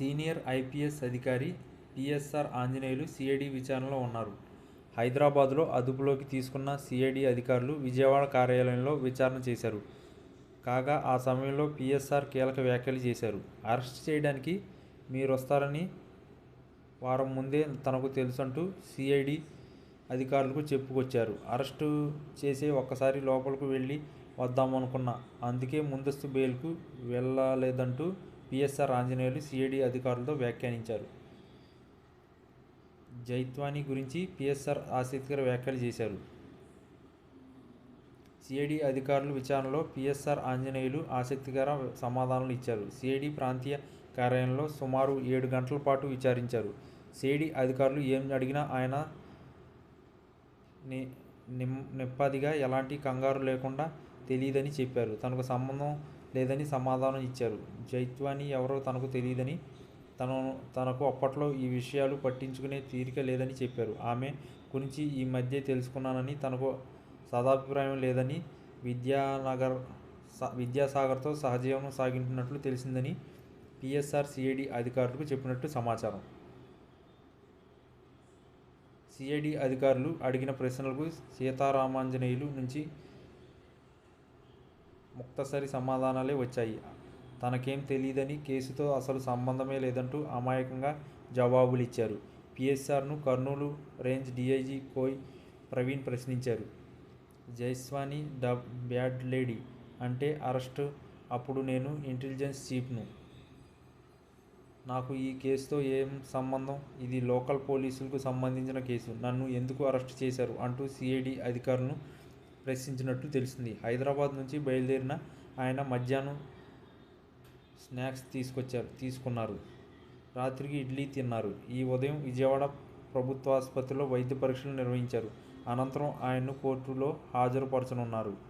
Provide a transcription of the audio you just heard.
Senior IPS అధికారి PSR Anjaneyulu CID విచారణలో ఉన్నారు. హైదరాబాద్లో అదుపులోకి తీసుకున్న సిఐడి అధికారులు విజయవాడ కార్యాలయంలో విచారణ చేశారు. కాగా ఆ సమయంలో పిఎస్ఆర్ కీలక వ్యాఖ్యలు చేశారు. అరెస్ట్ చేయడానికి మీరు వస్తారని వారం ముందే తనకు తెలుసంటూ సిఐడి అధికారులకు చెప్పుకొచ్చారు. అరెస్టు చేసి ఒక్కసారి లోపలికి వెళ్ళి వద్దామనుకున్నా అందుకే ముందస్తు బెయిల్కు వెళ్ళలేదంటూ పిఎస్ఆర్ ఆంజనేయులు సిఐడి అధికారులతో వ్యాఖ్యానించారు. జైత్వాని గురించి పిఎస్ఆర్ ఆసక్తికర వ్యాఖ్యలు చేశారు. సిఐడి అధికారుల విచారణలో పిఎస్ఆర్ ఆంజనేయులు ఆసక్తికర సమాధానాలు ఇచ్చారు. సిఐడి ప్రాంతీయ కార్యాలయంలో సుమారు ఏడు గంటల పాటు విచారించారు. సిఐడి అధికారులు ఏం అడిగినా ఆయన ని నిమ్ ఎలాంటి కంగారు లేకుండా తెలియదని చెప్పారు. తనకు సంబంధం లేదని సమాధానం ఇచ్చారు. జైత్వాని ఎవరో తనకు తెలియదని తను తనకు అప్పట్లో ఈ విషయాలు పట్టించుకునే తీరిక లేదని చెప్పారు. ఆమె గురించి ఈ మధ్య తెలుసుకున్నానని తనకు సదాభిప్రాయం లేదని విద్యానగర్ స- విద్యాసాగర్తో సహజీవనం సాగించినట్లు తెలిసిందని పిఎస్ఆర్ సిఐడి అధికారులకు చెప్పినట్టు సమాచారం. సిఐడి అధికారులు అడిగిన ప్రశ్నలకు సీతారామాంజనేయులు నుంచి ముక్తసరి సమాధానాలే వచ్చాయి. తనకేం తెలియదని కేసుతో అసలు సంబంధమే లేదంటూ అమాయకంగా జవాబులు ఇచ్చారు పిఎస్ఆర్ను కర్నూలు రేంజ్ డిఐజీ కోయ్ ప్రవీణ్ ప్రశ్నించారు. జైస్వాని ద బ్యాడ్ లేడీ అంటే అరెస్ట్ అప్పుడు నేను ఇంటెలిజెన్స్ చీఫ్ను. నాకు ఈ కేసుతో ఏం సంబంధం? ఇది లోకల్ పోలీసులకు సంబంధించిన కేసు. నన్ను ఎందుకు అరెస్ట్ చేశారు? అంటూ సిఐడి అధికారులను ప్రశ్నించినట్లు తెలిసింది హైదరాబాద్ నుంచి బయలుదేరిన ఆయన మధ్యాహ్నం స్నాక్స్ తీసుకొచ్చారు తీసుకున్నారు. రాత్రికి ఇడ్లీ తిన్నారు. ఈ ఉదయం విజయవాడ ప్రభుత్వ ఆసుపత్రిలో వైద్య పరీక్షలు నిర్వహించారు. అనంతరం ఆయన్ను కోర్టులో హాజరుపరచనున్నారు.